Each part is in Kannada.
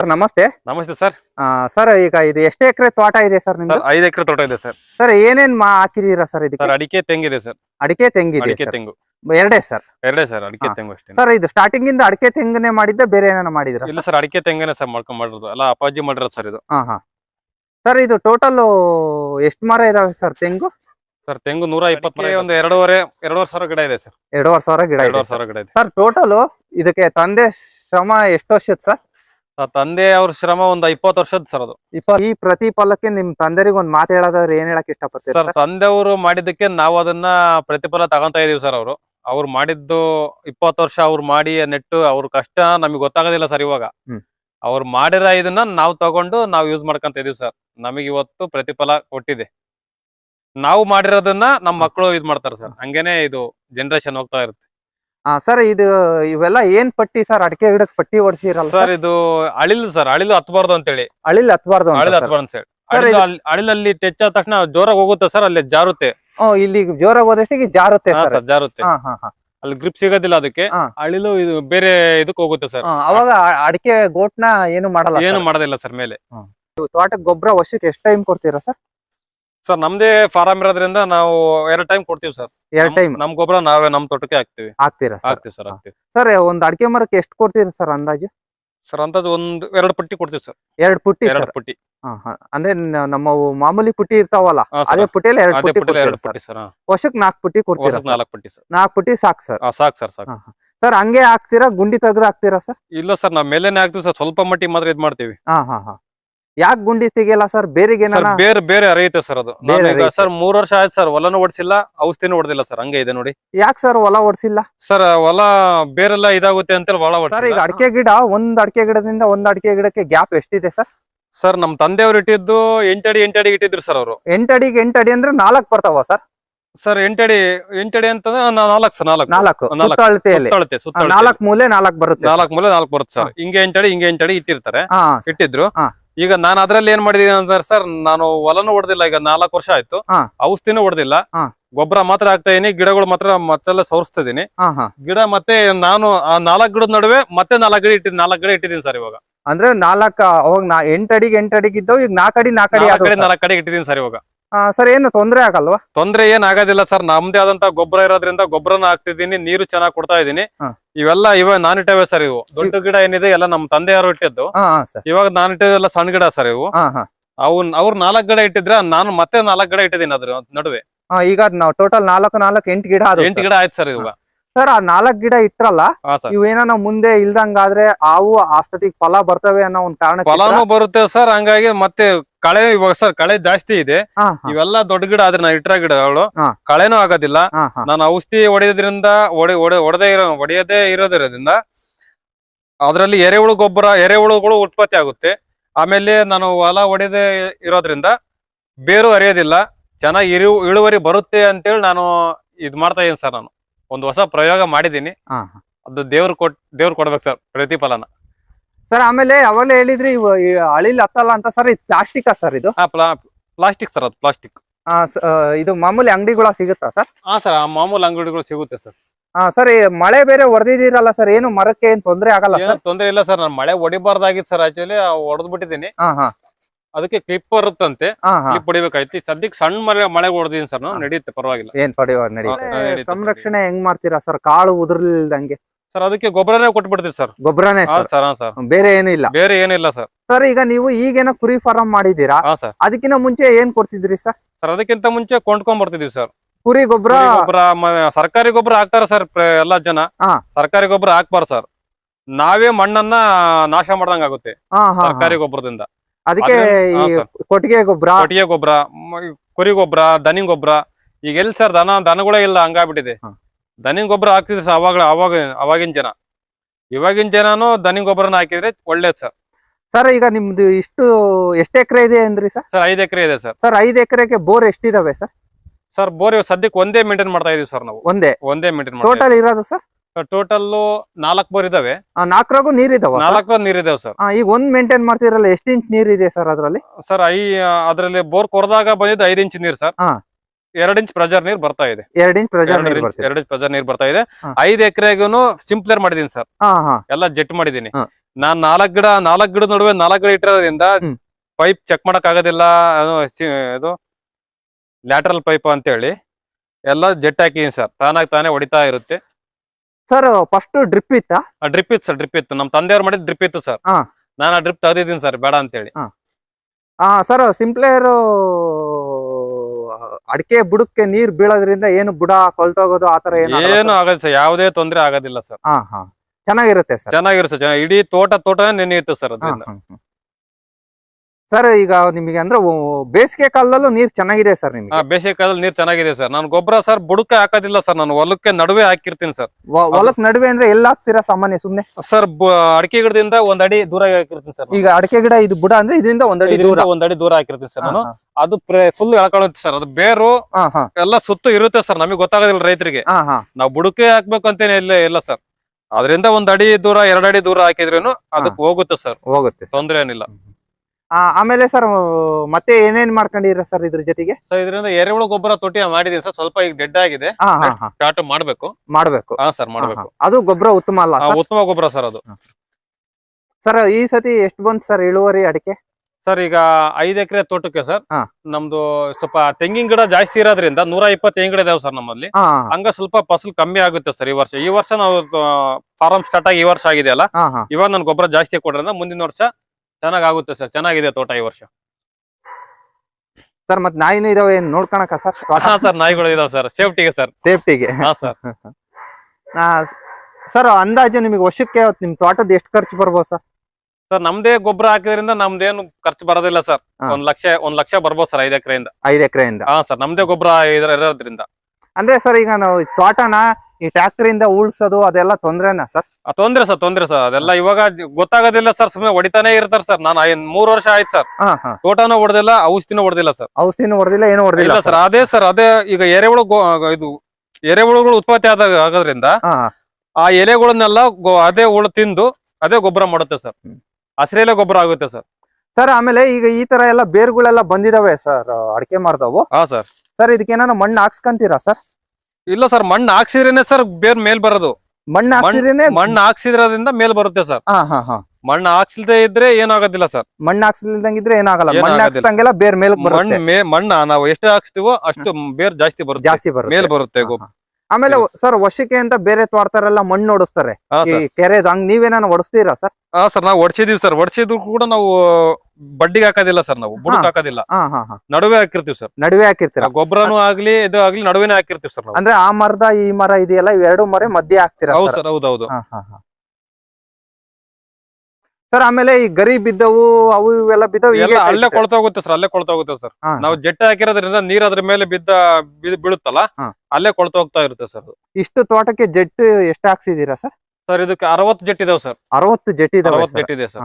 ಸರ್ ನಮಸ್ತೆ. ನಮಸ್ತೆ ಸರ್. ಸರ್ ಈಗ ಇದು ಎಷ್ಟು ಎಕರೆ ತೋಟ ಇದೆ ಸರ್ ನಿಮ್ದು? ಸರ್ ಐದು ಎಕರೆ ತೋಟ ಇದೆ ಸರ್. ಸರ್ ಏನೇನ್ ಹಾಕಿದೀರಾ ಸರ್ ಸರ್ ಇದಕ್ಕೆ ಅಡಿಕೆ ತೆಂಗಿದೆ ಸರ್. ಅಡಿಕೆ ತೆಂಗಿದೆ ಅಡಿಕೆ ತೆಂಗು. ಎರಡೇ ಸರ್? ಎರಡೇ ಸರ್ ಅಡಿಕೆ ತೆಂಗು ಅಷ್ಟೇ. ಸರ್ ಇದು ಸ್ಟಾರ್ಟಿಂಗ್ ಇಂದ ಅಡಿಕೆ ತೆಂಗನೇ ಮಾಡಿದ್ದ ಬೇರೆ ಏನಾನ ಮಾಡಿದ್ರ ಇಲ್ಲ ಸರ್? ಅಡಿಕೆ ತೆಂಗನೇ ಸರ್ ಮಾಡ್ಕೊಂಡ್ ಮಾಡಿರೋದು. ಅಲ್ಲ ಅಪ್ಪಾಜಿ ಮಾಡಿರೋದು ಸರ್ ಇದು. ಹಾ ಹಾ. ಸರ್ ಇದು ಟೋಟಲ್ ಎಷ್ಟು ಮರ ಇದಾವೆ ಸರ್ ತೆಂಗು? ಸರ್ ತೆಂಗು ನೂರ ಇಪ್ಪತ್ತು ಒಂದು ಎರಡೂವರೆ ಎರಡೂವರೆ ಸಾವಿರ ಗಿಡ ಇದೆ ಸರ್. ಎರಡೂವರೆ ಸಾವಿರ ಗಿಡ ಇದೆ ಎರಡೂವರೆ ಸಾವಿರ ಗಿಡ ಇದೆ. ಸರ್ ಟೋಟಲ್ ಇದಕ್ಕೆ ತಂದೆ ಶ್ರಮ ಎಷ್ಟು ವರ್ಷದ ಸರ್ ಸರ್? ತಂದೆ ಅವ್ರ ಶ್ರಮ ಒಂದ್ ಇಪ್ಪತ್ತು ವರ್ಷದ ಸರ್ ಅದು. ಈ ಪ್ರತಿಫಲಕ್ಕೆ ನಿಮ್ ತಂದೆರಿಗೆ ಒಂದ್ ಮಾತು ಹೇಳೋದಾದ್ರೆ ಏನ್ ಹೇಳಕ್ ಇಷ್ಟಪಡ್ತೀವಿ ಸರ್ ತಂದೆ ತಂದೆಯವರು ಮಾಡಿದ್ದಕ್ಕೆ ನಾವು ಅದನ್ನ ಪ್ರತಿಫಲ ತಗೊಂತ ಇದೀವಿ ಸರ್ ಅವರು. ಅವ್ರು ಮಾಡಿದ್ದು ಇಪ್ಪತ್ತು ವರ್ಷ ಅವ್ರು ಮಾಡಿ ನೆಟ್ಟು ಅವ್ರ ಕಷ್ಟ ನಮಗೆ ಗೊತ್ತಾಗೋದಿಲ್ಲ ಸರ್ ಇವಾಗ. ಅವ್ರು ಮಾಡಿರೋ ಇದನ್ನ ನಾವು ತಗೊಂಡು ನಾವು ಯೂಸ್ ಮಾಡ್ಕೊಂತ ಇದೀವಿ ಸರ್. ನಮಗೆ ಇವತ್ತು ಪ್ರತಿಫಲ ಕೊಟ್ಟಿದೆ. ನಾವು ಮಾಡಿರೋದನ್ನ ನಮ್ಮ ಮಕ್ಕಳು ಇದ್ ಮಾಡ್ತಾರೆ ಸರ್. ಹಂಗೇನೆ ಇದು ಜನರೇಷನ್ ಹೋಗ್ತಾ ಇರುತ್ತೆ. ಹಾ ಸರ್ ಇದು ಇವೆಲ್ಲ ಏನ್ ಪಟ್ಟಿ ಸರ್? ಅಡಿಕೆ ಗಿಡಕ್ ಪಟ್ಟಿ ಹೊಡ್ಸಿರಲ್ಲ ಸರ್ ಇದು ಅಳಿಲು ಸರ್ ಅಳಿಲು ಹತ್ಬಾರ್ದು ಅಂತೇಳಿ. ಅಳಿಲ್ ಹತ್ಬಾರ್ದು ಅಂತ ಅಳಿಲು. ಹತ್ಬಾರ್ದು ಅಂತ ಹೇಳಿ ಅಳಿಲಲ್ಲಿ ಟಚ್ ಆದ ತಕ್ಷಣ ಜೋರಾಗಿ ಹೋಗುತ್ತೆ ಸರ್ ಅಲ್ಲಿ ಜಾರುತ್ತೆ. ಇಲ್ಲಿ ಜೋರಾಗಿ ಹೋದಷ್ಟಿಗೆ ಜಾರುತ್ತೆ ಸರ್. ಜಾರುತ್ತೆ. ಅಲ್ಲಿ ಗ್ರಿಪ್ ಸಿಗೋದಿಲ್ಲ ಅದಕ್ಕೆ. ಅಳಿಲು ಇದು ಬೇರೆ ಇದಕ್ಕೆ ಹೋಗುತ್ತೆ ಸರ್. ಅವಾಗ ಅಡಿಕೆ ಗೋಟ್ನ ಏನು ಮಾಡಲ್ಲ ಏನು ಮಾಡೋದಿಲ್ಲ ಸರ್ ಮೇಲೆ. ತೋಟಕ್ಕೆ ಗೊಬ್ಬರ ವರ್ಷಕ್ಕೆ ಎಷ್ಟು ಟೈಮ್ ಕೊಡ್ತೀರಾ ಸರ್? ಸರ್ ನಮ್ದೇ ಫಾರಂ ಇರೋದ್ರಿಂದ ನಾವು ಎರಡ್ ಟೈಮ್ ಕೊಡ್ತೀವಿ ಸರ್ ಎರಡ್ ಟೈಮ್ ನಮ್ ಗೊಬ್ಬರ ನಾವೇ ನಮ್ ತೋಟಕ್ಕೆ ಹಾಕ್ತಿವಿ. ಹಾಕ್ತೀರಾ ಸರ್ ಹಾಕ್ತಿವಿ ಸರ್ ಹಾಕ್ತಿವಿ. ಸರ್ ಒಂದ್ ಅಡಿಕೆ ಮರಕ್ಕೆ ಎಷ್ಟು ಕೊಡ್ತೀರಾ ಸರ್ ಅಂದಾಜು? ಸರ್ ಅಂತದ್ ಒಂದ್ ಎರಡ್ ಪಟ್ಟಿ ಕೊಡ್ತೀವಿ ಸರ್ ಎರಡು ಪುಟ್ಟಿ ಎರಡ್ ಸರ್ ಪುಟ್ಟಿ. ಹಾ, ಹಾ. ಅಂದ್ರೆ ನ- ನಮ್ಮ ಮಾಮೂಲಿ ಪುಟ್ಟಿ ಇರ್ತಾವಲ್ಲ? ಹಾ. ಅದೇ ಪುಟ್ಟಿಯಲ್ಲಿ ಎರಡ್ ಅದೇ ಪುಟ್ಟಿ ಪುಟ್ಟಿ ಎರಡ್ ಸರ್ ಪುಟ್ಟಿ ಸರ್ ವರ್ಷಕ್ಕೆ ನಾಲ್ಕು ಪುಟ್ಟಿ ಕೊಡ್ತೀರಾ ವರ್ಷಕ್ಕೆ ನಾಲ್ಕು ಪುಟ್ಟಿ ಸರ್ ನಾಲ್ಕು ಪುಟ್ಟಿ ಸಾಕು ಸರ್ ಆ, ಸಾಕ್ ಸರ್ ಸಾಕು. ಸರ್ ಹಂಗೆ ಹಾಕ್ತೀರಾ? ಗುಂಡಿ ತೆಗ್ದು ಹಾಕ್ತೀರಾ ಸರ್ ಇಲ್ಲ ಸರ್ ನಾವ್ ಮೇಲೇನೆ ಹಾಕ್ತೀವಿ ಸರ್ ಸ್ವಲ್ಪ ಮಟ್ಟಿ ಮಾತ್ರ ಇದ್ ಮಾಡ್ತೀವಿ. ಹಾ ಹಾ ಹಾ. ಯಾಕೆ ಗುಂಡಿ ತೆಗಿಯಲ್ಲ ಸರ್? ಬೇರೆ ಬೇರೆ ಬೇರೆ ಅರಿಯುತ್ತೆ ಸರ್ ಅದು. ಸರ್ ಮೂರ್ ವರ್ಷ ಆಯ್ತು ಸರ್ ಹೊಲನು ಓಡಿಸಿಲ್ಲ ಔಷಧಿನೂ ಹೊಡೆದಿಲ್ಲ ಸರ್ ಹಂಗೆ ಇದೆ ನೋಡಿ. ಯಾಕೆ ಸರ್ ಹೊಲ ಓಡಿಸಿಲ್ಲ? ಸರ್ ಹೊಲ ಬೇರೆಲ್ಲ ಇದಾಗುತ್ತೆ ಅಂತ ಹೊಲ ಈಗ ಅಡಿಕೆ ಗಿಡ ಒಂದ್ ಅಡಿಕೆ ಗಿಡದಿಂದ ಒಂದ್ ಅಡಿಕೆ ಗಿಡಕ್ಕೆ ಗ್ಯಾಪ್ ಎಷ್ಟಿದೆ ಸರ್? ಸರ್ ನಮ್ ತಂದೆಯವ್ರು ಇಟ್ಟಿದ್ದು ಎಂಟಡಿ ಎಂಟಡಿ ಇಟ್ಟಿದ್ರು ಸರ್ ಅವರು. ಎಂಟಡಿಗೆ ಎಂಟಡಿ ಅಂದ್ರೆ ನಾಲ್ಕ್ ಬರ್ತಾವ ಸರ್? ಸರ್ ಎಂಟಡಿ ಎಂಟಡಿ ಅಂತಂದ್ರೆ ಅಂತ ನಾಲ್ಕು ಸರ್ ನಾಲ್ಕು. ನಾಲ್ಕು. ನಾಲ್ಕು. ಮೂಲೆ ನಾಲ್ಕು ಬರುತ್ತೆ. ನಾಲ್ಕು ಮೂಲೆ ನಾಲ್ಕು ಬರುತ್ತೆ ಸರ್. ಹಿಂಗೆ ಎಂಟಡಿ ಹಿಂಗೆ ಎಂಟಡಿ ಇಟ್ಟಿರ್ತಾರೆ. ಇಟ್ಟಿದ್ರು. ಈಗ ನಾನು ಅದ್ರಲ್ಲಿ ಏನ್ ಮಾಡಿದೀನಿ ಅಂದ್ರೆ ಸರ್ ನಾನು ಹೊಲನು ಹೊಡೆದಿಲ್ಲ ಈಗ ನಾಲ್ಕು ವರ್ಷ ಆಯ್ತು. ಹಾ. ಔಷಧಿನೂ ಹೊಡೆದಿಲ್ಲ. ಹಾ. ಗೊಬ್ಬರ ಮಾತ್ರ ಹಾಕ್ತಾ ಇದೀನಿ ಗಿಡಗಳು ಮಾತ್ರ ಮತ್ತೆಲ್ಲ ಸೌರಿಸ್ತಾ ಇದೀನಿ. ಹಾ ಹಾ. ಗಿಡ ಮತ್ತೆ ನಾನು ಆ ನಾಲ್ಕು ಗಿಡದ ನಡುವೆ ಮತ್ತೆ ನಾಲ್ಕು ಗಿಡ ಇಟ್ಟಿದ್ದೀನಿ ನಾಲ್ಕು ಗಿಡ ಇಟ್ಟಿದ್ದೀನಿ ಸರ್ ಇವಾಗ. ಅಂದ್ರೆ ನಾಲ್ಕ ಅವಾಗ ನಾ ಎಂಟು ಅಡಿಗೆ ಇದ್ದವು ಈಗ ನಾಲ್ಕು ಅಡಿ ನಾಲ್ಕು ಅಡಿ ನಾಲ್ಕು ಕಡೆ ಇಟ್ಟಿದ್ದೀನಿ ಸರ್ ಇವಾಗ. ಸರ್ ಏನು ತೊಂದ್ರೆ ಆಗಲ್ವಾ? ತೊಂದ್ರೆ ಏನ್ ಆಗೋದಿಲ್ಲ ಸರ್. ನಮ್ದೇ ಆದಂತ ಗೊಬ್ಬರ ಇರೋದ್ರಿಂದ ಗೊಬ್ಬರನ ಹಾಕ್ತಿದ್ದೀನಿ ನೀರು ಚೆನ್ನಾಗಿ ಕೊಡ್ತಾ ಇದೀನಿ. ಇವೆಲ್ಲ ಇವಾಗ ನಾನ್ ಇಟ್ಟವೆ ಸರ್ ಇವು. ದೊಡ್ಡ ಗಿಡ ಏನಿದೆ ಎಲ್ಲ ನಮ್ ತಂದೆಯವರು ಇಟ್ಟಿದ್ದು. ಇವಾಗ ನಾನು ಇಟ್ಟಿದ್ದೆಲ್ಲ ಸಣ್ಣ ಗಿಡ ಸರ್ ಇವು. ಹಾ ಅವ್ರ ನಾಲ್ಕ್ ಗಿಡ ಇಟ್ಟಿದ್ರೆ ನಾನು ಮತ್ತೆ ನಾಲ್ಕು ಗಿಡ ಇಟ್ಟಿದ್ದೀನಿ ಅದ್ರ ನಡುವೆ. ಹಾ, ಈಗ ನಾವು ಟೋಟಲ್ ನಾಲ್ಕು ನಾಲ್ಕು ಎಂಟು ಗಿಡ ಎಂಟು ಗಿಡ ಆಯ್ತು ಸರ್ ಇವಾಗ. ಸರ್ ಆ ನಾಲ್ಕ್ ಗಿಡ ಇಟ್ರಲ್ಲ ಇವೇನ ಮುಂದೆ ಇಲ್ದಂಗಾದ್ರೆ ಅವು ಅಷ್ಟೊತ್ತಿಗೆ ಫಲ ಬರ್ತವೆ ಅನ್ನೋ ಒಂದ್ ಕಾರಣ ಫಲಾನು ಬರುತ್ತೆ ಸರ್ ಹಂಗಾಗಿ ಮತ್ತೆ ಕಳೆ ಇವಾಗ ಸರ್ ಕಳೆ ಜಾಸ್ತಿ ಇದೆ. ಇವೆಲ್ಲ ದೊಡ್ಡ ಗಿಡ ಆದ್ರೆ ನಾ ಇಟ್ರ ಗಿಡಗಳು. ಕಳೆನು ಆಗೋದಿಲ್ಲ. ನಾನು ಔಷಧಿ ಹೊಡೆಯೋದ್ರಿಂದ ಹೊಡೆದೇ ಇರೋ ಹೊಡೆಯದೇ ಇರೋದ್ರಿಂದ ಅದರಲ್ಲಿ ಎರೆಹುಳು ಗೊಬ್ಬರ ಎರೆಹುಳುಗಳು ಉತ್ಪತ್ತಿ ಆಗುತ್ತೆ. ಆಮೇಲೆ ನಾನು ಹೊಲ ಹೊಡೆದೇ ಇರೋದ್ರಿಂದ ಬೇರು ಅರಿಯೋದಿಲ್ಲ ಚೆನ್ನಾಗಿ ಇರು ಇಳುವರಿ ಬರುತ್ತೆ ಅಂತೇಳಿ ನಾನು ಇದ್ ಮಾಡ್ತಾ ಇದ್ದೀನಿ ಸರ್ ನಾನು. ಒಂದು ಹೊಸ ಪ್ರಯೋಗ ಮಾಡಿದೀನಿ ಹಾ ಹಾ. ಅದು ದೇವ್ರ ಕೊಟ್ ದೇವ್ರು ಕೊಡ್ಬೇಕು ಸರ್ ಪ್ರತಿಫಲನ. ಸರ್ ಆಮೇಲೆ ಅವಾಗಲೇ ಹೇಳಿದ್ರಿ ಇವ ಈ ಅಳಿಲ್ ಹತ್ತಲ್ಲ ಅಂತ ಸರ್ ಇದು ಪ್ಲಾಸ್ಟಿಕ್ ಸರ್ ಇದು? ಹಾ ಪ್ಲಾ ಪ್ಲಾಸ್ಟಿಕ್ ಸರ್ ಅದು ಪ್ಲಾಸ್ಟಿಕ್. ಆ, ಸ- ಆ, ಇದು ಮಾಮೂಲಿ ಅಂಗಡಿಗಳ ಸಿಗುತ್ತಾ ಸರ್? ಹಾ ಸರ್ ಆ ಮಾಮೂಲು ಅಂಗಡಿಗಳು ಸಿಗುತ್ತೆ ಸರ್. ಹಾ ಸರ್ ಈ ಮಳೆ ಬೇರೆ ಹೊಡೆದಿದ್ದೀರಲ್ಲ ಸರ್ ಏನು ಮರಕ್ಕೆ ಏನ್ ತೊಂದ್ರೆ ಆಗಲ್ಲ ಏನು ಸರ್? ತೊಂದರೆ ಇಲ್ಲ ಸರ್ ನಾನು ಮಳೆ ಹೊಡಿಬಾರ್ದಾಗಿತ್ತು ಸರ್ ಆಕ್ಚುಲಿ ಹೊಡೆದ್ ಬಿಟ್ಟಿದ್ದೀನಿ ಹಾ ಹಾ. ಅದಕ್ಕೆ ಕ್ಲಿಪ್ ಬರುತ್ತಂತೆ. ಕ್ಲಿಪ್ ಹೊಡಿಬೇಕಾಯ್ತು. ಸದ್ಯಕ್ಕೆ ಸಣ್ಣ ಮಳೆ ಮಳೆ ಹೊಡೆದಿನ ಸರ್ ನಡೆಯುತ್ತೆ ಪರವಾಗಿಲ್ಲ. ಏನ್ ನಡೆಯುತ್ತೆ. ಸಂರಕ್ಷಣೆ ಹೆಂಗ್ ಮಾಡ್ತೀರಾ ಸರ್? ಕಾಳು ಉದುರ್ಲಿಲ್ದಂಗೆ. ಸರ್ ಅದಕ್ಕೆ ಗೊಬ್ಬರನೇ ಕೊಟ್ಬಿಡ್ತೀವಿ ಸರ್. ಗೊಬ್ಬರನೇ ಸರ್. ಸರ್ ಬೇರೆ ಏನು ಇಲ್ಲ. ಬೇರೆ ಏನಿಲ್ಲ ಸರ್. ಸರ್ ಈಗ ನೀವು ಈಗೇನೋ ಕುರಿ ಫಾರಂ ಮಾಡಿದೀರಾ ಅದಕ್ಕಿಂತ ಮುಂಚೆ ಏನ್ ಕೊಡ್ತಿದ್ರಿ ಸರ್? ಸರ್ ಅದಕ್ಕಿಂತ ಮುಂಚೆ ಕೊಂಡ್ಕೊಂಡ್ ಬರ್ತಿದೀವಿ ಸರ್. ಕುರಿ ಗೊಬ್ಬರ ಗೊಬ್ಬರ ಸರ್ಕಾರಿ ಗೊಬ್ಬರ ಹಾಕ್ತಾರ ಸರ್ ಎಲ್ಲಾ ಜನ. ಹಾ. ಸರ್ಕಾರಿ ಗೊಬ್ಬರ ಹಾಕ್ಬಾರ ಸರ್. ನಾವೇ ಮಣ್ಣನ್ನ ನಾಶ ಮಾಡ್ದಂಗ ಆಗುತ್ತೆ ಸರ್ಕಾರಿ ಗೊಬ್ಬರದಿಂದ. ಅದಕ್ಕೆ ಹಾ, ಈ ಸರ್. ಕೊಟ್ಟಿಗೆ ಗೊಬ್ಬರ ಕೊಟ್ಟಿಗೆ ಗೊಬ್ಬರ ಕುರಿ ಗೊಬ್ಬರ ದನಿ ಗೊಬ್ಬರ ಈಗ ಎಲ್ಲಿ ಸರ್ ದನ ದನಗಳೇ ಇಲ್ಲ ಹಂಗಾಗ್ಬಿಟ್ಟಿದೆ. ಹಾ. ದನಿ ಗೊಬ್ಬರ ಹಾಕ್ತಿದ್ರು ಸರ್ ಅವಾಗ ಅವಾಗ ಅವಾಗಿನ ಜನ. ಇವಾಗಿನ ಜನನು ದನಿ ಗೊಬ್ಬರನ ಹಾಕಿದ್ರೆ ಒಳ್ಳೇದ್ ಸರ್. ಸರ್ ಈಗ ನಿಮ್ದು ಇಷ್ಟು ಎಷ್ಟು ಎಕರೆ ಇದೆ ಅಂದ್ರಿ ಸರ್? ಸರ್ ಐದ್ ಎಕರೆ ಇದೆ ಸರ್. ಸರ್ ಐದು ಎಕರೆಗೆ ಬೋರ್ ಎಷ್ಟಿದಾವೆ ಸರ್? ಸರ್ ಬೋರ್ ಇವಾಗ ಸದ್ಯಕ್ಕೆ ಒಂದೇ ಮೇಂಟೈನ್ ಮಾಡ್ತಾ ಇದೀವಿ ಸರ್ ನಾವು. ಒಂದೇ? ಒಂದೇ ಮೇಂಟೈನ್ ಮಾಡ್ತಾ ಟೋಟಲ್ ಇರೋದು ಸರ್? ಟೋಟಲ್ ನಾಲ್ಕು ಬೋರ್ ಇದಾವೆ. ನಾಲ್ಕರಾಗೂ ನೀರ್ ಇದಾವ ನಾಲ್ಕರ ನೀರ್ ಇದಾವೆ ಸರ್ ಈಗ ಒಂದ್ ಮೇಂಟೈನ್ ಮಾಡ್ತಿರಲ್ಲ ಎಷ್ಟು ಇಂಚ್ ನೀರ್ ಇದೆ ಸರ್ ಅದ್ರಲ್ಲಿ? ಸರ್ ಐ ಅದ್ರಲ್ಲಿ ಬೋರ್ ಕೊರದಾಗ ಬಂದಿದ್ದು ಐದ್ ಇಂಚ್ ನೀರ್ ಸರ್. ಎರಡ್ ಇಂಚ್ ಪ್ರೆಜರ್ ನೀರ್ ಬರ್ತಾ ಇದೆ. ಎರಡ್ ಇಂಚ್ ಪ್ರೆಜರ್ ನೀರ್ ಎರಡ್ ಇಂಚ್ ಪ್ರೆಜರ್ ನೀರ್ ಬರ್ತಾ ಇದೆ. ಐದ್ ಎಕರೆಗೂ ಸಿಂಪ್ಲರ್ ಮಾಡಿದೀನಿ ಸರ್. ಎಲ್ಲ ಜೆಟ್ ಮಾಡಿದೀನಿ. ನಾನ್ ನಾಲ್ಕ್ ಗಿಡ ನಾಲ್ಕ್ ಗಿಡ ನಡುವೆ ನಾಲ್ಕ್ ಗಿಡ ಇಟ್ಟಿರೋದ್ರಿಂದ ಪೈಪ್ ಚೆಕ್ ಮಾಡಕ್ ಆಗೋದಿಲ್ಲ ಇದು ಲ್ಯಾಟ್ರಲ್ ಪೈಪ್ ಅಂತ ಹೇಳಿ ಎಲ್ಲ ಜೆಟ್ ಹಾಕಿದೀನಿ ಸರ್. ತಾನಾಗ್ ತಾನೇ ಹೊಡಿತಾ ಇರುತ್ತೆ. ಸರ್ ಫಸ್ಟ್ ಡ್ರಿಪ್ ಇತ್ತ? ಡ್ರಿಪ್ ಇತ್ತು ಸರ್ ಡ್ರಿಪ್ ಇತ್ತು. ನಮ್ ತಂದೆಯವ್ರು ಮಾಡಿದ್ ಡ್ರಿಪ್ ಇತ್ತು ಸರ್ ಹಾ. ನಾನು ಆ ಡ್ರಿಪ್ ತೆಗ್ದಿದ್ದೀನಿ ಸರ್ ಬೇಡ ಅಂತ ಹೇಳಿ ಆ ಸರ್ ಸಿಂಪ್ಲೇರು ಅಡಿಕೆ ಬುಡಕ್ಕೆ ನೀರ್ ಬೀಳೋದ್ರಿಂದ ಏನು ಬುಡ ಕೊಳ್ತೋಗೋದು ಆತರ ಏನು ಏನು ಸರ್ ಯಾವುದೇ ತೊಂದ್ರೆ ಆಗೋದಿಲ್ಲ ಸರ್ ಹಾ ಹಾ. ಚೆನ್ನಾಗಿರುತ್ತೆ ಸರ್ ಚೆನ್ನಾಗಿರುತ್ತೆ ಸರ್ ಚೆನ್ನಾಗಿ- ಇಡೀ ತೋಟ ತೋಟನೇ ನೆನೆಯುತ್ತೆ ಸರ್ ಅದರಿಂದ. ಸರ್ ಈಗ ನಿಮಗೆ ಅಂದ್ರೆ ಬೇಸಿಗೆ ಕಾಲದಲ್ಲೂ ನೀರ್ ಚೆನ್ನಾಗಿದೆ ಸರ್ ನಿಮ್ಗೆ? ಬೇಸಿಗೆ ಕಾಲದಲ್ಲಿ ನೀರ್ ಚೆನ್ನಾಗಿದೆ ಸರ್. ನಾನು ಗೊಬ್ಬರ ಸರ್ ಬುಡಕ್ಕೆ ಹಾಕೋದಿಲ್ಲ ಸರ್. ನಾನು ಹೊಲಕ್ಕೆ ನಡುವೆ ಹಾಕಿರ್ತೀನಿ ಸರ್. ಹೊಲಕ್ ನಡುವೆ ಅಂದ್ರೆ ಎಲ್ಲ ಹಾಕ್ತೀರಾ ಸಾಮಾನ್ಯ ಸುಮ್ನೆ? ಸರ್ ಅಡಿಕೆ ಗಿಡದಿಂದ ಒಂದ್ ಅಡಿ ದೂರ ಹಾಕಿರ್ತೀನಿ ಸರ್ ಈಗ ಅಡಿಕೆ ಗಿಡ ಇದು ಬುಡ ಅಂದ್ರೆ ಇದರಿಂದ ಒಂದಡಿ ದೂರ? ಒಂದಡಿ ಒಂದ್ ಅಡಿ ದೂರ ಹಾಕಿರ್ತೀನಿ ಸರ್ ನಾನು. ಅದು ಫುಲ್ ಎಳ್ಕೊಳ್ಳುತ್ತೆ ಸರ್. ಅದು ಬೇರು ಎಲ್ಲ ಸುತ್ತು ಇರುತ್ತೆ ಸರ್. ನಮಗೆ ಗೊತ್ತಾಗೋದಿಲ್ಲ ರೈತರಿಗೆ. ನಾವು ಬುಡಕ್ಕೆ ಹಾಕ್ಬೇಕು ಅಂತೇನೆ ಇಲ್ಲ ಇಲ್ಲ ಸರ್. ಅದರಿಂದ ಒಂದ್ ಅಡಿ ದೂರ ಎರಡ್ ಅಡಿ ದೂರ ಹಾಕಿದ್ರೇನು ಅದಕ್ಕೆ ಹೋಗುತ್ತೆ ಸರ್. ಹೋಗುತ್ತೆ. ತೊಂದ್ರೆ ಏನಿಲ್ಲ. ಆಮೇಲೆ ಸರ್ ಮತ್ತೆ ಏನೇನ್ ಮಾಡ್ಕೊಂಡಿರ ಸರ್ ಇದ್ರ ಜೊತೆಗೆ? ಸೊ ಇದರಿಂದ ಎರೆಹುಳು ಗೊಬ್ಬರ ತೊಟ್ಟಿ ಮಾಡಿದೀನಿ ಸರ್. ಸ್ವಲ್ಪ ಈಗ ಡೆಡ್ ಆಗಿದೆ. ಸ್ಟಾರ್ಟ್ ಮಾಡ್ಬೇಕು. ಮಾಡ್ಬೇಕು. ಹಾ ಸರ್ ಮಾಡ್ಬೇಕು. ಅದು ಗೊಬ್ಬರ ಉತ್ತಮ ಅಲ್ಲ ಉತ್ತಮ ಗೊಬ್ಬರ ಸರ್ ಅದು. ಸರ್ ಈ ಸತಿ ಎಷ್ಟು ಬಂತು ಸರ್ ಇಳುವರಿ ಅಡಿಕೆ? ಸರ್ ಈಗ ಐದ್ ಎಕರೆ ತೋಟಕ್ಕೆ ಸರ್. ನಮ್ದು ಸ್ವಲ್ಪ ತೆಂಗಿನ ಗಿಡ ಜಾಸ್ತಿ ಇರೋದ್ರಿಂದ ನೂರ ಇಪ್ಪತ್ತು ತೆಂಗಿನ ಗಿಡ ಇದಾವೆ ಸರ್ ನಮ್ಮಲ್ಲಿ. ಹಂಗ ಸ್ವಲ್ಪ ಫಸಲ್ ಕಮ್ಮಿ ಆಗುತ್ತೆ ಸರ್ ಈ ವರ್ಷ. ಈ ವರ್ಷ ನಾವು ಫಾರಂ ಸ್ಟಾರ್ಟ್ ಆಗಿ ಈ ವರ್ಷ ಆಗಿದೆ ಅಲ್ಲ. ಇವಾಗ ನನ್ ಗೊಬ್ಬರ ಜಾಸ್ತಿ ಕೊಡ್ರಿಂದ ಮುಂದಿನ ವರ್ಷ ಚೆನ್ನಾಗ್ ಆಗುತ್ತೆ ಸರ್ ಚೆನ್ನಾಗಿದೆ ತೋಟ ಈ ವರ್ಷ. ಸರ್ ಮತ್ ನಾಯಿನೂ ಇದಾವೆ ಏನ್ ನೋಡ್ಕೊಳಕ ಸರ್? ಹಾ ಸರ್ ನಾಯಿಗಳು ಇದಾವೆ ಸರ್ ಸೇಫ್ಟಿಗೆ ಸರ್. ಸೇಫ್ಟಿಗೆ. ಹಾ ಸರ್. ಸರ್ ಅಂದಾಜು ನಿಮಗೆ ವರ್ಷಕ್ಕೆ ನಿಮ್ ತೋಟದ ಎಷ್ಟು ಖರ್ಚು ಬರ್ಬೋದು ಸರ್? ಸರ್ ನಮ್ದೇ ಗೊಬ್ಬರ ಹಾಕಿದ್ರಿಂದ ನಮ್ದೇನು ಖರ್ಚು ಬರೋದಿಲ್ಲ ಸರ್. ಒಂದ್ ಲಕ್ಷ ಒಂದ್ ಲಕ್ಷ ಬರ್ಬೋದು ಸರ್ ಐದ್ ಎಕರೆಯಿಂದ. ಐದ್ ಎಕರೆಯಿಂದ. ಹಾ ಸರ್ ನಮ್ದೇ ಗೊಬ್ಬರ ಇರೋದ್ರಿಂದ. ಅಂದ್ರೆ ಸರ್ ಈಗ ನಾವು ತೋಟನ ಈ ಟ್ರಾಕ್ಟರ್ ಇಂದ ಉಳ್ಸೋದು ಅದೆಲ್ಲ ತೊಂದ್ರೆನಾ ಸರ್? ತೊಂದ್ರೆ ಸರ್ ತೊಂದ್ರೆ ಸರ್. ಅದೆಲ್ಲ ಇವಾಗ ಗೊತ್ತಾಗೋದಿಲ್ಲ ಸರ್ ಸುಮ್ಮನೆ ಹೊಡಿತಾನೆ ಇರ್ತಾರೆ ಸರ್. ನಾನು ಮೂರ್ ವರ್ಷ ಆಯ್ತು ಸರ್. ಹಾ ಹಾ. ತೋಟನೂ ಹೊಡೆದಿಲ್ಲ ಔಷಧಿನೂ ಹೊಡೆದಿಲ್ಲ ಸರ್. ಔಷಧಿನೂ ಹೊಡೆದಿಲ್ಲ ಏನು ಹೊಡೆದಿಲ್ಲ ಸರ್ ಅದೇ ಸರ್ ಅದೇ ಈಗ ಎರೆಹುಳು ಇದು ಎರೆಹುಳುಗಳು ಉತ್ಪತ್ತಿ ಆದಾಗ ಆಗೋದ್ರಿಂದ ಆ ಎಲೆಗಳನ್ನೆಲ್ಲ ಅದೇ ಹುಳು ತಿಂದು ಅದೇ ಗೊಬ್ಬರ ಮಾಡುತ್ತೆ ಸರ್. ಹಸಿರೆಲೆ ಗೊಬ್ಬರ ಆಗುತ್ತೆ ಸರ್. ಸರ್ ಆಮೇಲೆ ಈಗ ಈ ತರ ಎಲ್ಲ ಬೇರ್ಗಳೆಲ್ಲ ಬಂದಿದಾವೆ ಸರ್ ಅಡಿಕೆ ಮಾಡ್ದವು? ಹಾ ಸರ್. ಸರ್ ಇದಕ್ಕೆ ಏನಾನ ಮಣ್ಣು ಹಾಕ್ಸ್ಕಂತೀರಾ ಸರ್? ಇಲ್ಲ ಸರ್ ಮಣ್ಣು ಹಾಕ್ಸಿದ್ರೇನೆ ಸರ್ ಬೇರ್ ಮೇಲ್ ಬರೋದು. ಮಣ್ಣು ಹಾಕ್ಸಿದ್ರೇನೆ ಮಣ್ಣು ಹಾಕ್ಸಿದ್ರದಿಂದ ಮೇಲ್ ಬರುತ್ತೆ ಸರ್. ಹಾ ಹಾ ಹಾ. ಮಣ್ಣು ಹಾಕ್ಸಿಲ್ದೆ ಇದ್ರೆ ಏನಾಗೋದಿಲ್ಲ ಸರ್. ಮಣ್ಣು ಹಾಕ್ಸಿಲ್ದಂಗಿದ್ರೆ ಏನಾಗಲ್ಲ. ಏನಾಗಲ್ಲ. ಮಣ್ಣು ಹಾಕ್ಸಿದಂಗೆಲ್ಲ ಬೇರ್ ಮೇಲ್ ಮಣ್ಣು ಮಣ್ಣ ನಾವು ಎಷ್ಟು ಹಾಕ್ಸ್ತೀವೋ ಅಷ್ಟು ಬೇರ್ ಜಾಸ್ತಿ ಬರುತ್ತೆ. ಜಾಸ್ತಿ ಬರುತ್ತೆ. ಮೇಲ್ ಬರುತ್ತೆ ಆಮೇಲೆ ಸರ್ ವಶಿಕೆ ಅಂತ ಬೇರೆ ತೋಟದರೆಲ್ಲ ಮಣ್ಣು ಹೊಡಿಸ್ತಾರೆ ಕೆರೆದ ಈ ಸರ್. ಕೆರೆದು ಹಂಗ್ ನೀವೇನ ಹೊಡಿಸ್ತೀರಾ ಸರ್? ಹಾ ಸರ್ ನಾವು ಹೊಡ್ಸಿದೀವಿ ಸರ್. ಹೊಡ್ಸಿದ್ರು ಕೂಡ ನಾವು ಬಡ್ಡಿಗೆ ಹಾಕೋದಿಲ್ಲ ಸರ್ ನಾವು ಬುಡಕ್ ಹಾಕೋದಿಲ್ಲ. ಹಾ ಹಾ ಹಾ. ನಡುವೆ ಹಾಕಿರ್ತೀವಿ ಸರ್. ನಡುವೆ ಹಾಕಿರ್ತೀರಾ? ಗೊಬ್ಬರನು ಆಗ್ಲಿ ಇದು ಆಗ್ಲಿ ನಡುವೆ ಹಾಕಿರ್ತೀವಿ ಸರ್ ನಾವು. ಅಂದ್ರೆ ಆ ಮರದ ಈ ಮರ ಇದೆಯಲ್ಲ ಇವೆರಡು ಮರ ಮಧ್ಯೆ ಹಾಕ್ತೀರಾ ಹೌದು ಸರ್? ಹೌದು ಹೌದೌದು ಸರ್ ಆಮೇಲೆ ಈ ಗರಿ ಬಿದ್ದವು ಅವು ಇವೆಲ್ಲ ಬಿದ್ದವು ಎಲ್ಲ ಅಲ್ಲೇ ಕೊಳ್ತೋಗುತ್ತೆ ಸರ್ ಅಲ್ಲೇ ಕೊಳ್ತೋಗುತ್ತೆ ಸರ್. ನಾವು ಜೆಟ್ಟ ಜೆಟ್ ಹಾಕಿರೋದ್ರಿಂದ ನೀರ್ ಅದ್ರ ಮೇಲೆ ಬಿದ್ದ ಬಿದ್- ಬೀಳುತ್ತಲ್ಲ. ಅಲ್ಲೇ ಕೊಳ್ತೋಗ್ತಾ ಇರುತ್ತೆ ಸರ್ ಇಷ್ಟು ತೋಟಕ್ಕೆ ಜೆಟ್ ಎಷ್ಟು ಹಾಕ್ಸಿದೀರಾ ಸರ್? ಸರ್ ಇದಕ್ಕೆ ಅರವತ್ತು ಜೆಟ್ ಇದಾವೆ ಸರ್. ಅರವತ್ತು ಜೆಟ್ ಇದೆ ಅರವತ್ತು ಜೆಟ್ ಇದೆ ಸರ್.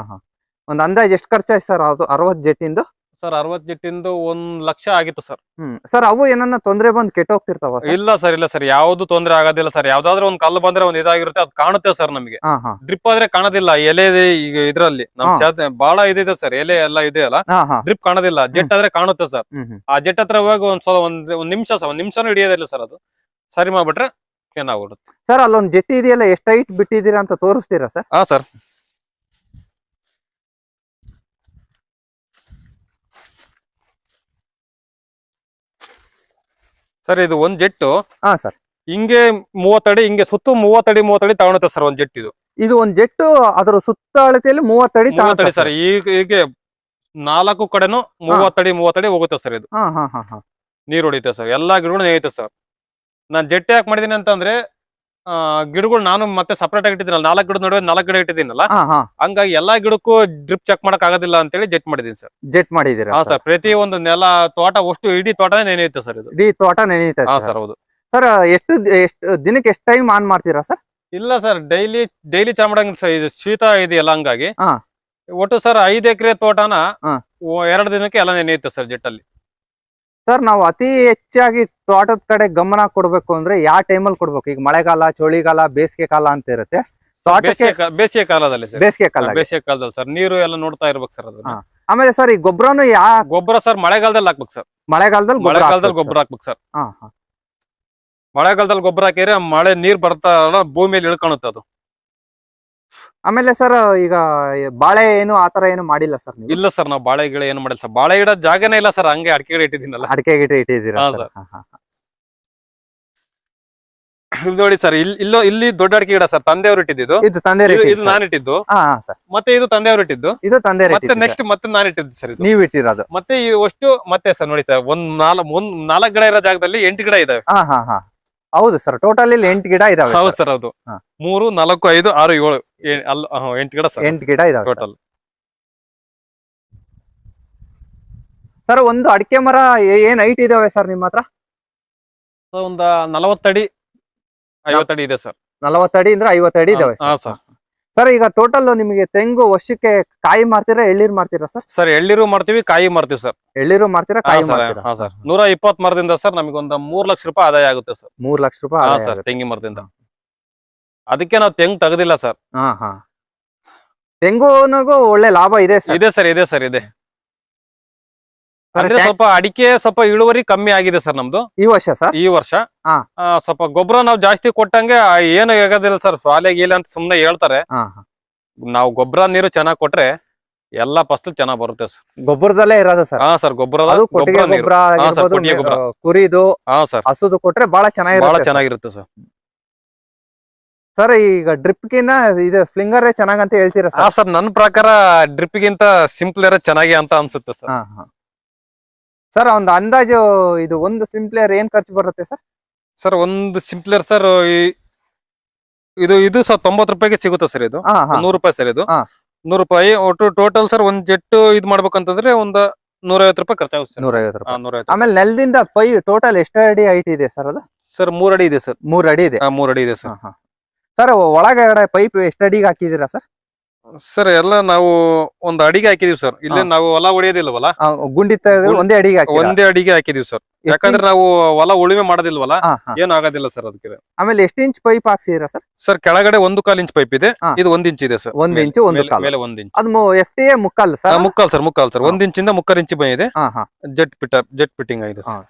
ಒಂದ್ ಅಂದಾಜ್ ಎಷ್ಟು ಖರ್ಚಾಯ್ತು ಸರ್ ಅದು ಅರವತ್ ಜೆಟ್ಟಿಂದು? ಸರ್ ಅರವತ್ ಜೆಟ್ಟಿಂದು ಒಂದ್ ಲಕ್ಷ ಆಗಿತ್ತು ಸರ್. ಹ್ಮ್ ಸರ್ ಅವು ಏನನ್ನ ತೊಂದ್ರೆ ಬಂದ್ ಕೆಟ್ಟೋಗ್ತಿರ್ತಾವ ಇಲ್ಲ ಸರ್ ಇಲ್ಲ ಸರ್ ಯಾವ್ದು ತೊಂದ್ರೆ ಆಗೋದಿಲ್ಲ ಸರ್. ಯಾವ್ದಾದ್ರು ಒಂದ್ ಕಲ್ಲು ಬಂದ್ರೆ ಒಂದ್ ಇದಾಗಿರುತ್ತೆ ಅದು ಕಾಣುತ್ತೆ ಸರ್ ನಮಗೆ. ಡ್ರಿಪ್ ಆದ್ರೆ ಕಾಣೋದಿಲ್ಲ ಎಲೆ ಇದೆ ಈಗ ಇದ್ರಲ್ಲಿ. ನಮ್ ಬಹಳ ಇದಿದೆ ಸರ್ ಎಲೆ ಎಲ್ಲ ಇದೆ ಅಲ್ಲ. ಡ್ರಿಪ್ ಕಾಣೋದಿಲ್ಲ ಜೆಟ್ ಆದ್ರೆ ಕಾಣುತ್ತೆ ಸರ್. ಆ ಜೆಟ್ ಹತ್ರ ಹೋಗಿ ಒಂದ್ ಸಲ ಒಂದ್ ಒಂದ್ ನಿಮಿಷ ಸರ್ ಒಂದ್ ನಿಮಿಷನೂ ಹಿಡಿಯೋದಿಲ್ಲ ಸರ್ ಅದು. ಸರಿ ಮಾಡ್ಬಿಟ್ರೆ ಸರ್ ಅಲ್ಲೊಂದ್ ಜೆಟ್ಟಿ ಇದೆಯಲ್ಲ ಎಷ್ಟು ಹೈಟ್ ಬಿಟ್ಟಿದ್ದೀರಾ ಅಂತ ತೋರಿಸ್ತೀರಾ ಸರ್? ಹಾ ಸರ್. ಸರ್ ಇದು ಒಂದ್ ಜೆಟ್ಟು. ಹಾ ಸರ್. ಹಿಂಗೆ ಮೂವತ್ತಡಿ ಹಿಂಗೆ ಸುತ್ತು ಮೂವತ್ತಡಿ ಮೂವತ್ತಡಿ ತಗೊಳುತ್ತೆ ಸರ್ ಒಂದ್ ಜೆಟ್ ಇದು ಇದು ಒಂದ್ ಜೆಟ್ಟು ಅದರ ಸುತ್ತ ಅಳತೆಯಲ್ಲಿ ಮೂವತ್ತಡಿ ಮೂವತ್ತಡಿ ಸರ್ ಈಗ ಹೀಗೆ ನಾಲ್ಕು ಕಡೆನು ಮೂವತ್ತಡಿ ಮೂವತ್ತಡಿ ಹೋಗುತ್ತೆ ಸರ್ ಇದು. ನೀರು ಹಾ ಹಾ ಹಾ. ನೀರ್ ಹೊಡಿತೆ ಸರ್ ಎಲ್ಲಾ ಗಿಡಗಳು ನೇಯುತ್ತೆ ಸರ್. ನಾನ್ ಜೆಟ್ ಯಾಕೆ ಮಾಡಿದೀನಿ ಅಂತಂದ್ರೆ ಗಿಡಗಳು ನಾನು ಮತ್ತೆ ಸಪರೇಟ್ ಆಗಿ ಇಟ್ಟಿದ್ದೀನಲ್ಲ ನಾಲ್ಕು ಗಿಡ ನಡುವೆ ನಾಲ್ಕು ಗಿಡ ಇಟ್ಟಿದ್ದೀನಲ್ಲ ಹಂಗಾಗಿ ಎಲ್ಲಾ ಗಿಡಕ್ಕೂ ಡ್ರಿಪ್ ಚೆಕ್ ಮಾಡಕ್ ಆಗೋದಿಲ್ಲ ಅಂತ ಹೇಳಿ ಜೆಟ್ ಮಾಡಿದೀನಿ ಸರ್ ಜೆಟ್ ಮಾಡಿದೀರಾ ಹಾ ಸರ್? ಪ್ರತಿ ಒಂದು ನೆಲ ತೋಟ ಅಷ್ಟು ಇಡೀ ತೋಟನೇ ನೆನೆಯುತ್ತೆ ಸರ್ ಇದು. ಇಡೀ ತೋಟ ನೆನೆಯುತ್ತೆ ಹಾ ಸರ್ ಹೌದು. ಸರ್ ಎಷ್ಟು ಎಷ್ಟು ದಿನಕ್ಕೆ ಎಷ್ಟು ಟೈಮ್ ಆನ್ ಮಾಡ್ತೀರಾ ಸರ್ ಇಲ್ಲ ಸರ್ ಡೈಲಿ ಡೈಲಿ ಚಾಮಡಂಗ್ ಸರ್ ಇದು ಶೀತ ಇದೆಯಲ್ಲ ಹಂಗಾಗಿ. ಹಾ. ಒಟ್ಟು ಸರ್ ಐದ್ ಎಕರೆ ತೋಟನ ಎರಡು ದಿನಕ್ಕೆ ಎಲ್ಲ ನೆನೆಯುತ್ತೆ ಸರ್ ಜೆಟ್ ಅಲ್ಲಿ. ಸರ್ ನಾವು ಅತಿ ಹೆಚ್ಚಾಗಿ ತೋಟದ ಕಡೆ ಗಮನ ಕೊಡ್ಬೇಕು ಅಂದ್ರೆ ಯಾವ ಟೈಮಲ್ಲಿ ಕೊಡ್ಬೇಕು? ಈಗ ಮಳೆಗಾಲ ಚಳಿಗಾಲ ಬೇಸಿಗೆ ಕಾಲ ಅಂತ ಇರುತ್ತೆ. ತೋಟಕ್ಕೆ ಬೇಸಿಗೆ ಕಾಲದಲ್ಲಿ ಸರ್ ಬೇಸಿಗೆ ಕಾಲ ಬೇಸಿಗೆ ಕಾಲದಲ್ಲಿ ಸರ್ ನೀರು ಎಲ್ಲ ನೋಡ್ತಾ ಇರ್ಬೇಕು ಸರ್ ಅದನ್ನ. ಆಮೇಲೆ ಸರ್ ಈ ಗೊಬ್ಬರನು ಯಾ ಗೊಬ್ಬರ ಸರ್ ಮಳೆಗಾಲದಲ್ಲಿ ಹಾಕ್ಬೇಕು ಸರ್ ಮಳೆಗಾಲದಲ್ಲಿ ಗೊಬ್ಬರ ಮಳೆಗಾಲದಲ್ಲಿ ಗೊಬ್ಬರ ಹಾಕ್ಬೇಕು ಸರ್ ಹಾ ಹಾ. ಮಳೆಗಾಲದಲ್ಲಿ ಗೊಬ್ಬರ ಹಾಕಿದ್ರೆ ಮಳೆ ನೀರ್ ಬರ್ತಾ ಭೂಮಿಯಲ್ಲಿ ಇಳ್ಕೊಳುತ್ತೆ ಅದು. ಆಮೇಲೆ ಸರ್ ಈಗ ಬಾಳೆ ಏನು ಆತರ ಏನು ಮಾಡಿಲ್ಲ ಸರ್ ನೀವು? ಇಲ್ಲ ಸರ್ ನಾವು ಬಾಳೆ ಗಿಡ ಏನು ಮಾಡಿಲ್ಲ ಸರ್. ಬಾಳೆ ಗಿಡ ಜಾಗನೇ ಇಲ್ಲ ಸರ್ ಹಂಗೆ ಅಡಿಕೆ ಗಿಡ ಇಟ್ಟಿದ್ದೀನಲ್ಲ. ಅಡಿಕೆ ಗಿಡ ಇಟ್ಟಿದ್ದೀರಾ ಹಾ, sir? sir. ಹಾ, ಹಾ. ಇದು ನೋಡಿ ಸರ್ ಇಲ್ಲಿ ಇಲ್ಲೋ ಇಲ್ಲಿ ದೊಡ್ಡ ಅಡಿಕೆ ಗಿಡ ಸರ್ ತಂದೆಯವರು ಇಟ್ಟಿದ್ದು. ಇದು ತಂದೆ ಇದು- ರೇಟ್ ಇದು ನಾನು ಇಟ್ಟಿದ್ದು ಹಾ ಸರ್. ಮತ್ತೆ ಇದು ತಂದೆಯವರು ಇಟ್ಟಿದ್ದು. ಇದು ತಂದೆ ರೇಟ್ ಮತ್ತೆ ನೆಕ್ಸ್ಟ್ ಮತ್ತೆ ನಾನು ಇಟ್ಟಿದ್ದು ಸರ್ ಇದು. ನೀವ್ ಇಟ್ಟಿರೋದು. ಮತ್ತೆ ಈ ಅಷ್ಟು ಮತ್ತೆ ಸರ್ ನೋಡಿ ಸರ್ ಒಂದ್ ನಾಲ್ಕು ಒಂದ್ ನಾಲ್ಕು ಗಿಡ ಇರೋ ಜಾಗದಲ್ಲಿ ಎಂಟು ಗಿಡ ಇದಾವೆ. ಹಾ ಹಾ ಹಾ. ಹೌದು ಸರ್ ಟೋಟಲ್ ಇಲ್ಲಿ ಎಂಟು ಗಿಡ ಇದಾವೆ ಹೌದು ಸರ್ ಹೌದು. ಹಾ. ಮೂರು ನಾಲ್ಕು ಐದು ಆರು ಏಳು. ಅಲ್ಲ ಹಾ, ಎಂಟು ಗಿಡ ಸರ್. ಎಂಟು ಗಿಡ ಇದಾವೆ ಟೋಟಲ್ ಸರ್ ಒಂದು ಅಡಿಕೆ ಮರ ಏನ್ ಹೈಟ್ ಇದಾವೆ ಸರ್ ನಿಮ್ಮ ಹತ್ರ? ಒಂದ ನಲವತ್ತಡಿ ಐವತ್ತಡಿ ಇದೆ ಸರ್. ನಲವತ್ತಡಿ ಅಂದ್ರೆ ಐವತ್ತಡಿ ಇದಾವೆ ಸರ್. ಸರ್. ಈಗ ಟೋಟಲ್ ನಿಮಗೆ ತೆಂಗು ವರ್ಷಕ್ಕೆ ಕಾಯಿ ಮಾರ್ತೀರಾ ಎಳ್ಳೀರ್ ಮಾರ್ತೀರಾ ಸರ್? ಸರ್ ಎಳ್ಳಿರು ಮಾಡ್ತೀವಿ ಕಾಯಿ ಮಾಡ್ತೀವಿ ಸರ್. ಎಳ್ಳೀರು ಮಾರ್ತೀರಾ ಕಾಯಿ ಮಾರ್ತೀರಾ? ಸರ್. ನೂರ ಇಪ್ಪತ್ ಮರದಿಂದ ಸರ್ ನಮಗೆ ಒಂದು ಮೂರ್ ಲಕ್ಷ ರೂಪಾಯಿ ಆದಾಯ ಆಗುತ್ತೆ ಸರ್. ಮೂರ್ ಲಕ್ಷ ರೂಪಾಯಿ ಸರ್. ತೆಂಗಿ ಮರದಿಂದ. ಅದಕ್ಕೆ ನಾವು ತೆಂಗ್ ತೆಗದಿಲ್ಲ ಸರ್. ಹಾ ಹಾ. ತೆಂಗುನಗೂ ಒಳ್ಳೆ ಲಾಭ ಇದೆ ಸರ್. ಇದೆ ಸರ್ ಇದೆ ಸರ್ ಇದೆ. ಅಂದ್ರೆ ಸ್ವಲ್ಪ ಅಡಿಕೆ ಸ್ವಲ್ಪ ಇಳುವರಿ ಕಮ್ಮಿ ಆಗಿದೆ ಸರ್ ನಮ್ದು. ಈ ವರ್ಷ ಸರ್? ಈ ವರ್ಷ. ಹಾ. ಆ, ಸ್ವಲ್ಪ ಗೊಬ್ಬರ ನಾವು ಜಾಸ್ತಿ ಕೊಟ್ಟಂಗೆ ಆ, ಏನು ಆಗೋದಿಲ್ಲ ಸರ್ ಸಾಲೆ ಗೀಲೆ ಅಂತ ಸುಮ್ನೆ ಹೇಳ್ತಾರೆ. ಹಾ ಹಾ. ನಾವು ಗೊಬ್ಬರ ನೀರು ಚೆನ್ನಾಗಿ ಕೊಟ್ರೆ ಎಲ್ಲಾ ಫಸಲು ಚೆನ್ನಾಗ್ ಬರುತ್ತೆ ಸರ್. ಗೊಬ್ಬರದಲ್ಲೇ ಇರೋದು ಸರ್. ಹಾ ಸರ್ ಗೊಬ್ಬರ ಅದು ಕೊಟ್ಟಿಗೆ ಗೊಬ್ಬರ ನೀರು. ಗೊಬ್ಬರ ಹಾ, ಸರ್, ಆಗಿರ್ಬೋದು ಗೊಬ್ರ. ಕುರಿದು ಹಾ ಸರ್. ಹಸುದು ಕೊಟ್ರೆ ಬಹಳ ಬಹಳ ಚೆನ್ನಾಗಿರುತ್ತೆ ಚೆನ್ನಾಗಿರುತ್ತೆ ಸರ್. ಸರ್ ಈಗ ಡ್ರಿಪ್ ಗಿನ್ನ ಇದು ಫ್ಲಿಂಗರ್ ಚೆನ್ನಾಗಂತ ಹೇಳ್ತೀರಾ ಹಾ ಸರ್ ಸರ್ ನನ್ನ ಪ್ರಕಾರ ಡ್ರಿಪ್ ಗಿಂತ ಸಿಂಪಲ್ ಇರೋ ಚೆನ್ನಾಗಿ ಅಂತ ಅನ್ಸುತ್ತೆ ಸರ್. ಹಾ ಹಾ. ಸರ್ ಒಂದು ಅಂದಾಜು ಇದು ಒಂದು ಸಿಂಪ್ಲೇರ್ ಏನ್ ಖರ್ಚು ಬರುತ್ತೆ ಸರ್? ಸರ್ ಒಂದು ಸಿಂಪ್ಲರ್ ಸರ್ ಇದು ಇದು ಸರ್ ತೊಂಬತ್ ರೂಪಾಯಿಗೆ ಸಿಗುತ್ತೆ ಸರ್ ಇದು. ಹಾ ಹಾ. ನೂರು ರೂಪಾಯಿ ಸರ್ ಇದು. ಹಾ. ನೂರು ರೂಪಾಯಿ ಒಟ್ಟು ಟೋಟಲ್ ಸರ್ ಒಂದ್ ಜೆಟ್ ಇದು ಮಾಡ್ಬೇಕಂತಂದ್ರೆ ಒಂದ್ ನೂರೈವತ್ತು ರೂಪಾಯಿ ಖರ್ಚಾಗುತ್ತೆ ಸರ್. ನೂರೈವತ್ತು ರೂಪಾಯಿ. ನೂರೈವತ್ತು ಆಮೇಲೆ ನೆಲದಿಂದ ಪೈ ಟೋಟಲ್ ಎಷ್ಟು ಅಡಿ ಹೈಟ್ ಇದೆ ಸರ್ ಅದು? ಸರ್ ಮೂರ್ ಅಡಿ ಇದೆ ಸರ್. ಮೂರ್ ಅಡಿ ಇದೆ. ಮೂರ್ ಅಡಿ ಇದೆ ಸರ್. ಹಾ, ಹಾ. ಸರ್ ಒಳಗಡೆ ಪೈಪ್ ಎಷ್ಟು ಅಡಿಗೆ ಹಾಕಿದೀರಾ ಸರ್ ಸರ್ ಎಲ್ಲ ನಾವು ಒಂದ್ ಅಡಿಗೆ ಹಾಕಿದೀವಿ ಸರ್ ಇಲ್ಲಿ ನಾವು ಹೊಲ ಹೊಡೆಯೋದಿಲ್ವಲ್ಲ ಗುಂಡಿ ತೆಗೆದು ಒಂದೇ ಅಡಿಗೆ ಹಾಕಿ ಒಂದೇ ಅಡಿಗೆ ಹಾಕಿದೀವಿ ಸರ್ ಯಾಕಂದ್ರೆ ನಾವು ಹೊಲ ಉಳುಮೆ ಮಾಡೋದಿಲ್ವಲ್ಲ? ಏನು ಆಗೋದಿಲ್ಲ ಸರ್ ಅದಕ್ಕೆ. ಆಮೇಲೆ ಎಷ್ಟು ಇಂಚ್ ಪೈಪ್ ಹಾಕ್ಸಿದೀರಾ ಸರ್ ಸರ್ ಕೆಳಗಡೆ ಒಂದು ಕಾಲ್ ಇಂಚ್ ಪೈಪ್ ಇದೆ. ಇದು ಒಂದ್ ಇಂಚ್ ಇದೆ ಸರ್ ಒಂದ್ ಇಂಚ್ ಒಂದು ಮೇಲೆ- ಒಂದ್ ಇಂಚ್ ಅದು ಎಫ್ ಟಿ ಎ ಮುಕ್ಕಲ್ ಸರ್ ಮುಕ್ಕಾಲ್ ಸರ್ ಮುಕ್ಕಾಲ್ ಸರ್. ಒಂದ್ ಇಂಚಿಂದ ಮುಕ್ಕಾಲ್ ಇಂಚ್ ಬಂದಿದೆ. ಜೆಟ್ ಪಿಟ್ ಜೆಟ್ ಫಿಟ್ಟಿಂಗ್ ಆಗಿದೆ ಸರ್